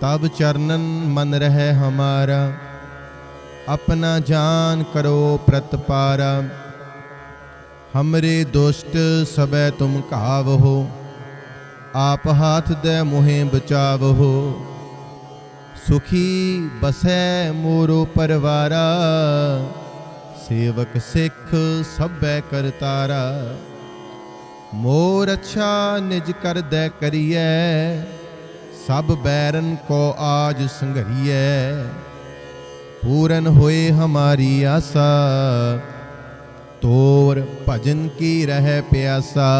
ਤਬ ਚਰਨਨ ਮਨ ਰਹਿ ਹਮਾਰਾ, ਆਪਣਾ ਜਾਨ ਕਰੋ ਪ੍ਰਤਪਾਰਾ ਹਮਰੇ ਦੁਸ਼ਟ ਸਬੈ ਤੁਮ ਘਾਵਹੋ, ਆਪ ਹਾਥ ਦੇ ਮੋਹਿ ਬਚਾਵਹੋ। ਸੁਖੀ ਬਸੈ ਮੋਰੋ ਪਰਵਾਰਾ, ਸੇਵਕ ਸਿੱਖ ਸਭੈ ਕਰਤਾਰਾ ਮੋਰ ਅੱਛਾ ਨਿਜ ਕਰਦੈ ਕਰੀਐ ਸਭ ਬੈਰਨ ਕੋ ਆਜ ਸੰਘਰੀਐ। ਪੂਰਨ ਹੋਏ ਹਮਾਰੀ ਆਸਾ, ਤੋਰ ਭਜਨ ਕੀ ਰਹਿ ਪਿਆਸਾ।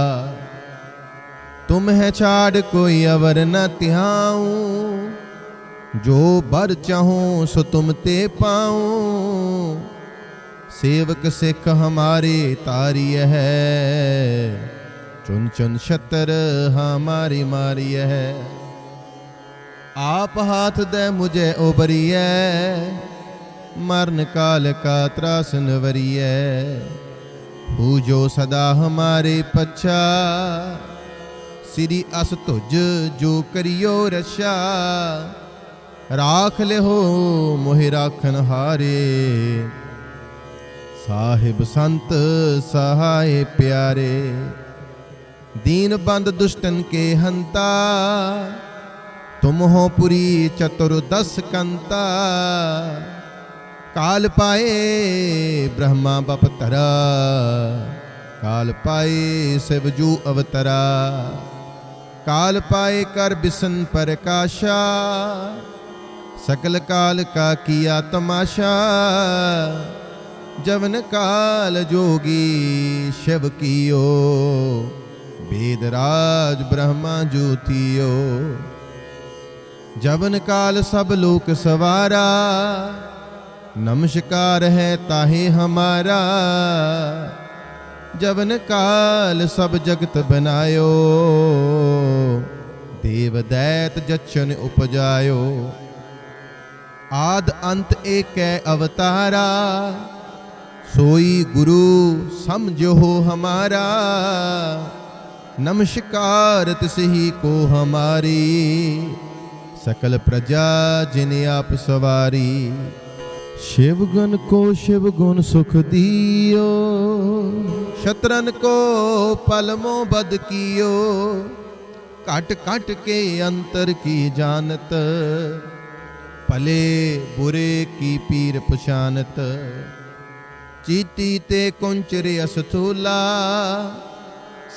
ਤੁਮ ਹੈ ਛਾੜ ਕੋਈ ਅਵਰ ਨ ਤਿਹਾਉ ਜੋ ਬਰ ਚਾਹੂੰ ਸੋ ਤੁਮ ਤੇ ਪਾਉ। ਸੇਵਕ ਸਿੱਖ ਹਮਾਰੇ ਤਾਰੀ ਹੈ, ਚੁਨ ਚੁਨ ਛਤਰ ਹਮਾਰੀ ਮਾਰੀ ਹੈ। आप हाथ दे मुझे उबरिए मरण काल का त्रासन वरिए पूजो सदा हमारे पच्छा श्री अस तुझ जो करियो रक्षा राख ले हो मोहि राखन हारे साहिब संत सहाय प्यारे दीन बंद दुष्टन के ਤੁਮ ਹੋ ਪੁਰੀ ਚਤੁਰਦਸ ਕੰਤਾ, ਕਾਲ ਪਾਏ ਬ੍ਰਹਮਾ ਬਪਤਰਾ, ਕਾਲ ਪਾਏ ਸਿਵਜੂ ਅਵਤਰਾ, ਕਾਲ ਪਾਏ ਕਰ ਬਿਸਨ ਪ੍ਰਕਾਸ਼ਾ ਸਕਲ ਕਾਲ ਕਾ ਕੀਆ ਤਮਾਸ਼ਾ, ਜਵਨ ਕਾਲ ਜੋਗੀ ਸ਼ਿਵ ਕੀਓ ਵੇਦ ਰਾਜ ਬ੍ਰਹਮਾ ਜੋਤੀਓ ਜਵਨ ਕਾਲ ਸਭ ਲੋਕ ਸਵਾਰਾ। ਨਮਸਕਾਰ ਹੈ ਤਾਹੇ ਹਮਾਰਾ। ਜਵਨ ਕਾਲ ਸਭ ਜਗਤ ਬਨਾਇਓ। ਦੇਵ ਦੈਤ ਜਚਨ ਉਪਜਾਇਓ। ਆਦ ਅੰਤ ਏਕੈ ਅਵਤਾਰਾ। ਸੋਈ ਗੁਰੂ ਸਮਝੋ ਹਮਾਰਾ। ਨਮਸਕਾਰ ਤਿਸਹੀ ਕੋ ਹਮਾਰੀ। ਸਕਲ ਪ੍ਰਜਾ ਜਿਨ ਆਪ ਸਵਾਰੀ, ਸ਼ਿਵ ਗੁਣ ਕੋ ਸ਼ਿਵ ਗੁਣ ਸੁਖ ਦਿਓ। ਸ਼ਤਰਨ ਕੋ ਪਲਮੋ ਬਦ ਕੀਓ, ਘਟ ਘਟ ਕੇ ਅੰਤਰ ਕੀ ਜਾਣਤ, ਭਲੇ ਬੁਰੇ ਕੀ ਪੀਰ ਪਛਾਨਤ। ਚੀਤੀ ਤੇ ਕੁੰਚਰੇ ਅਸਥੂਲਾ,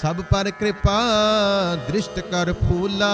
ਸਭ ਪਰ ਕਿਰਪਾ ਦ੍ਰਿਸ਼ਟ ਕਰ ਫੂਲਾ।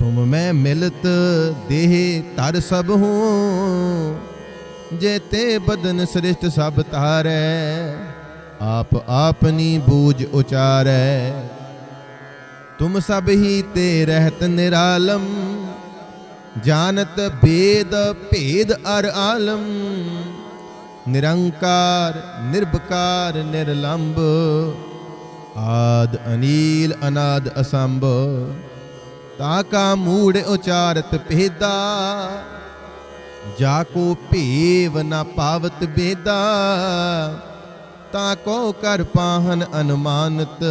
ਤੁਮ ਮੈਂ ਮਿਲਤ ਦੇਹ ਤਰ ਸਭ ਹੂੰ ਜੇਤੇ ਬਦਨ ਸ੍ਰਿਸ਼ਟ ਸਭ ਤਾਰੈ ਆਪ ਆਪਨੀ ਬੂਝ ਉਚਾਰੈ ਤੁਮ ਸਭ ਹੀ ਤੇ ਰਹਿਤ ਨਿਰਾਲਮ ਜਾਣਤ ਭੇਦ ਭੇਦ ਅਰ ਆਲਮ ਨਿਰੰਕਾਰ ਨਿਰਭਕਾਰ ਨਿਰਲੰਭ ਆਦ ਅਨੀਲ ਅਨਾਦ ਅਸੰਭ ਤਾ ਕਾ ਮੂੜ ਉਚਾਰਤ ਭੇਦਾ, ਜਾ ਕੋ ਭੇਵ ਨ ਪਾਵਤ ਬੇਦਾ, ਤਾ ਕੋ ਕਰ ਪਾਹਨ ਅਨੁਮਾਨਤ,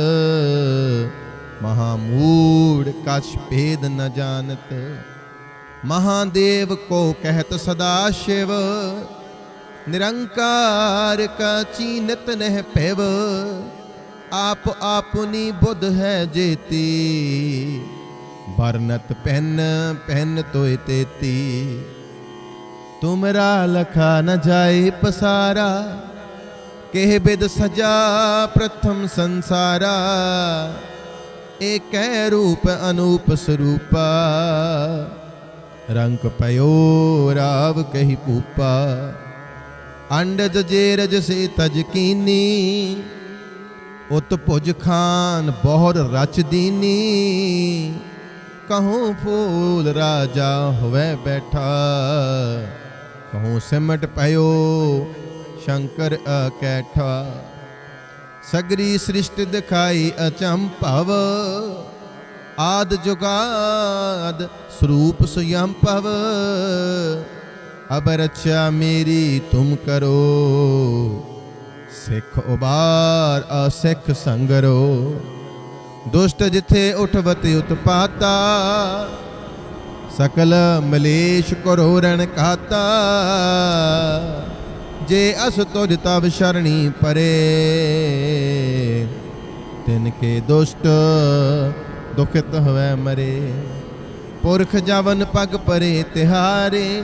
ਮਹਾ ਮੂੜ ਕਛ ਭੇਦ ਨ ਜਾਣਤ। ਮਹਾਦੇਵ ਕੋ ਕਹਿਤ ਸਦਾ ਸ਼ਿਵ, ਨਿਰੰਕਾਰ ਕਾ ਚੀਨਤ ਨਹਿ ਪੈਵ ਆਪ ਆਪੁਨੀ ਬੁੱਧ ਹੈ ਜੇਤੀ। ਪਰਨਤ ਪਹਿਨ ਪਹਿਨ ਤੋਏ ਤੇਤੀ ਤੁਮਰਾ ਲਖਾ ਨ ਜਾਏ ਪਸਾਰਾ, ਕਹਿ ਬਿਦ ਸਜਾ ਪ੍ਰਥਮ ਸੰਸਾਰਾ। ਏਕੈ ਰੂਪ ਅਨੂਪ ਸਰੂਪਾ, ਰੰਗ ਪਇਓ ਰਾਵ ਕਹੀ ਪੂਪਾ। ਅੰਡਜ ਜੇਰਜ ਸੇ ਤਜ ਕੀਨੀ, ਉਤ ਭੁਜ ਖਾਨ ਬਹੁਰ ਰਚ ਦੀਨੀ। ਕਹੂੰ ਫੂਲ ਰਾਜਾ ਹੋਵੇ ਬੈਠਾ ਕਹੂੰ ਸਿਮਟ ਪਇਓ ਸ਼ੰਕਰ ਅਕੈਠਾ ਸਗਰੀ ਸ੍ਰਿਸ਼ਟ ਦਿਖਾਈ ਅਚੰਭਵ ਆਦ ਜੁਗਾਦ ਸਰੂਪ ਸੁਯੰ ਭਵ ਅਬ ਰਚਾ ਮੇਰੀ ਤੁਮ ਕਰੋ ਸਿੱਖ ਉਬਾਰ ਅਸਿੱਖ ਸੰਗਰੋ ਦੁਸ਼ਟ ਜਿਥੇ ਉਠਵਤ ਉਤਪਾਤਾ, ਸਕਲ ਮਲੇਸ਼ ਕਰੋ ਰਣ ਕਾਤਾ ਜੇ ਅਸ ਤੁਜ ਤਬ ਸ਼ਰਣੀ ਪਰੇ, ਤਿਨ ਕੇ ਦੁਸ਼ਟ ਦੁਖਿਤ ਹੋਵੇ ਮਰੇ। ਪੁਰਖ ਜਵਨ ਪਗ ਪਰੇ ਤਿਹਾਰੇ,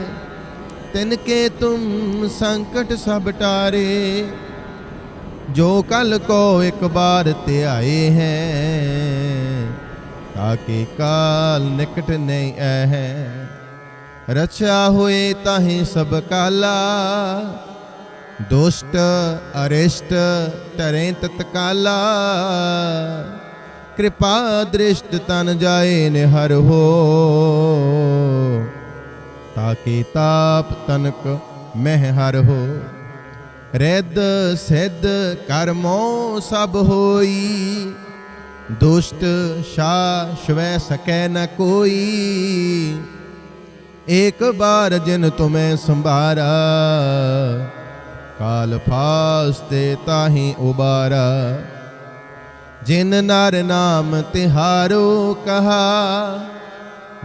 ਤਿਨ ਕੇ ਤੁਮ ਸੰਕਟ ਸਭ ਟਾਰੇ। ਜੋ ਕਲ ਕੋ ਇੱਕ ਬਾਰ ਧਿਆਏ ਹੈ ਤਾਕੇ ਕਾਲ ਨਿਕਟ ਨਹੀਂ ਐ ਹੈ। ਰਚਿਆ ਹੋਏ ਤਾਹੇ ਸਭ ਕਾਲਾ, ਦੁਸ਼ਟ, ਅਰਿਸ਼ਟ ਟਰੇ ਤਤਕਾਲਾ। ਕਿਰਪਾ ਦ੍ਰਿਸ਼ਟ ਤਨ ਜਾਏ ਨਿਹਰ ਹੋ ਤਾਕੇ ਤਾਪ ਤਨਕ ਮਹਿ ਹਰ ਹੋ। ਰਿੱਧ ਸਿੱਧ ਕਰਮੋ ਸਭ ਹੋਈ, ਦੁਸ਼ਟ ਸ਼ਾ ਸ਼ਵੈ ਸਕੈ ਨ ਕੋਈ। ਏਕ ਬਾਰ ਜਿਨ ਤੁਮੈ ਸੰਭਾਰਾ, ਕਾਲ ਫਾਸਤੇ ਤਾਹੀ ਉਬਾਰਾ। ਜਿਨ ਨਰ ਨਾਮ ਤਿਹਾਰੋ ਕਹਾ,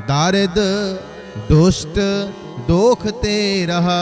ਦਰਦ ਦੁਸ਼ਟ ਦੋਖ ਤੇ ਰਹਾ।